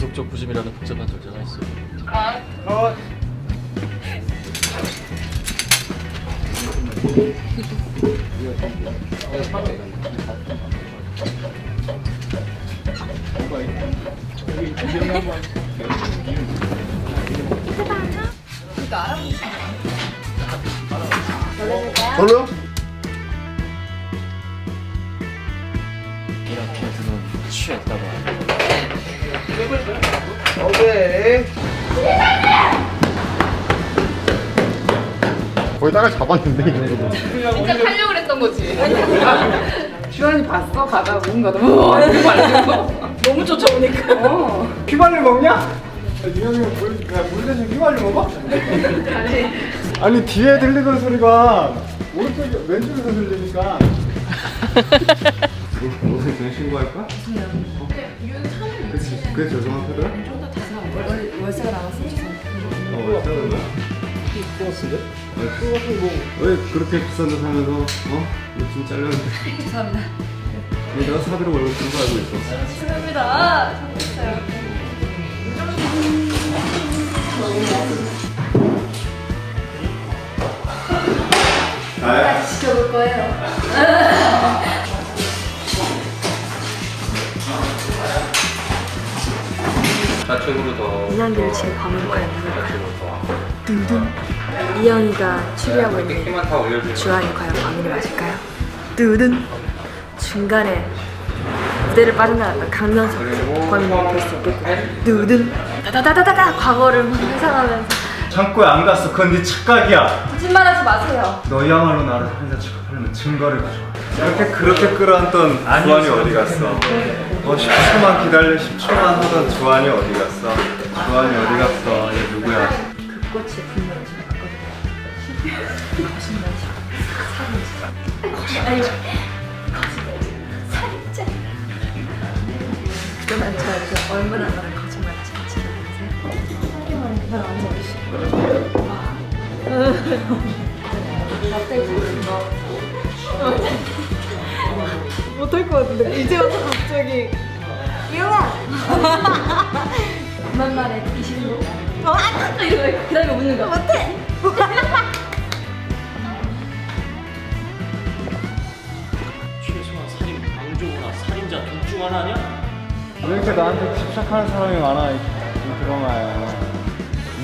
법적 부심이라는 복잡한 절차가 있어요. 별로요? 이렇게 해서는 취했다고 하네. 거의 땅을 잡았는데 이 정도면. 진짜 팔려고 그랬던 거지. 주환이 봤어? 가다 뭔가 너무 말고 너무 쫓아오니까. 어. 휘발유 먹냐? 유영이 물, 물 대신 휘발유 먹어? 아니 뒤에 들리던 소리가 오른쪽 왼쪽에서 들리니까 무슨 그냥 신고할까? 그치 그게 죄송한 소리야? 월세가 나왔어? 어? 플러스인데? 왜 그렇게 비싼 데 사면서 어? 요즘 잘렸는데 죄송합니다. 내가 사비로 월급 주는 거 알고 있어 죄송합니다. 잘못했어요. 나야? 지켜볼 거예요. 좌측으로 더. 이난기를 지금 과몰입하여 있는 좌측으로 더. 이영이가 추리하고 있는 올려주세요. 주한이 과연 과민이 맞을까요? 두둔. 중간에 무대를 빠져나갔다. 강면서 과민이 될수 있겠고. 두둔. 다다다다다다. 과거를 막 회상하면서. 창고에 안 갔어. 그건 네 착각이야. 거짓말하지 마세요. 너야말로 나를 살인자 취급하려면 증거를 가져와. 이렇게 그렇게 끌어안던 주한이 어디 갔어? 어 10초만 기다려. 10초만 하던 주한이 어디 갔어? 주한이 어디 갔어? 얘 누구야? 그 꽃이 분명히 좀 바꿔주세요 거짓말이죠 살인지 살인자 그러면 저한테 얼마나 많은 거짓말을 잘치는 아세요? 살인마는 그날 앉아주시고 못할 것 같은데 이제 와서 갑자기 그만 말해 듣기 싫은 거 어? 이러고 그 다음에 웃는 거 못해 살인자 둘중 하나 아니야? 왜 이렇게 나한테 집착하는 사람이 많아 이 드라마에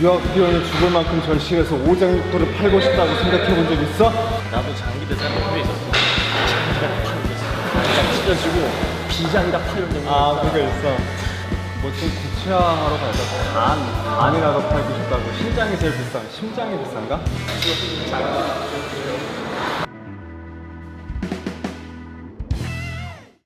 유학비원이 죽을 만큼 절실해서 오장육부를 팔고 싶다고 생각해 본 적 있어? 나도 장기 대장 옆에 있었어. 장기가 팔렸어. 장 찢어지고 비장이라 팔렸는 거. 아 그게 있어 뭐 좀 구체화하러 가자 반 반이라도 팔고 싶다고 심장이 제일 비싼 심장이 비싼가?